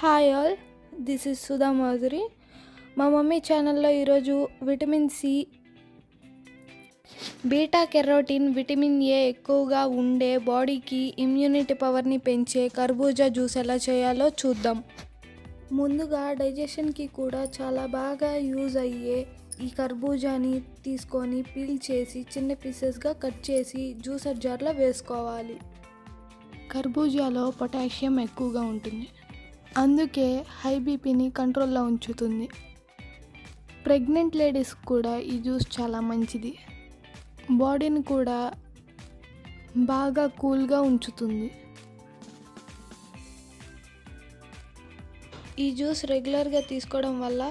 Hi all this is Sudha Madhuri మా mummy ఛానల్లో ఈరోజు vitamin C beta carotene vitamin A ఎక్కువగా ఉండే బాడీకి ఇమ్యూనిటీ పవర్ని పెంచే కర్బూజా జ్యూస్ ఎలా చేయాలో చూద్దాం. ముందుగా డైజెషన్కి కూడా చాలా బాగా యూజ్ అయ్యే ఈ కర్బూజాని తీసుకొని పీల్ చేసి చిన్న పీసెస్గా కట్ చేసి జ్యూసర్ జార్లో వేసుకోవాలి. కర్బూజాలో పొటాషియం ఎక్కువగా ఉంటుంది. అందుకే హై బీపీని కంట్రోల్లో ఉంచుతుంది. ప్రెగ్నెంట్ లేడీస్ కూడా ఈ జ్యూస్ చాలా మంచిది. బాడీని కూడా బాగా కూల్గా ఉంచుతుంది. ఈ జ్యూస్ రెగ్యులర్గా తీసుకోవడం వల్ల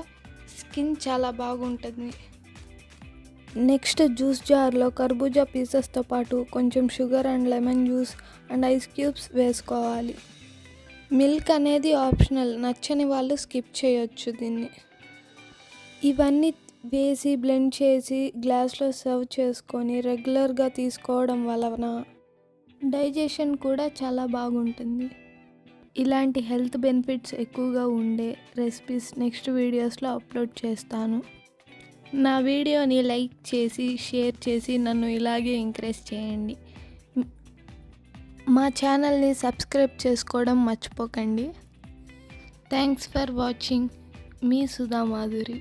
స్కిన్ చాలా బాగుంటుంది. నెక్స్ట్ జ్యూస్ జార్లో కర్బూజా పీసెస్తో పాటు కొంచెం sugar and lemon juice and ice cubes వేసుకోవాలి. మిల్క్ అనేది ఆప్షనల్. నచ్చని వాళ్ళు స్కిప్ చేయొచ్చు దీన్ని. ఇవన్నీ వేసి బ్లెండ్ చేసి గ్లాస్లో సర్వ్ చేసుకొని రెగ్యులర్గా తీసుకోవడం వలన డైజెషన్ కూడా చాలా బాగుంటుంది. ఇలాంటి హెల్త్ బెనిఫిట్స్ ఎక్కువగా ఉండే రెసిపీస్ నెక్స్ట్ వీడియోస్లో అప్లోడ్ చేస్తాను. నా వీడియోని లైక్ చేసి షేర్ చేసి నన్ను ఇలాగే ఎంకరేజ్ చేయండి. మా ఛానల్ని సబ్స్క్రైబ్ చేసుకోవడం మర్చిపోకండి. Thanks for watching. Me Sudha Madhuri.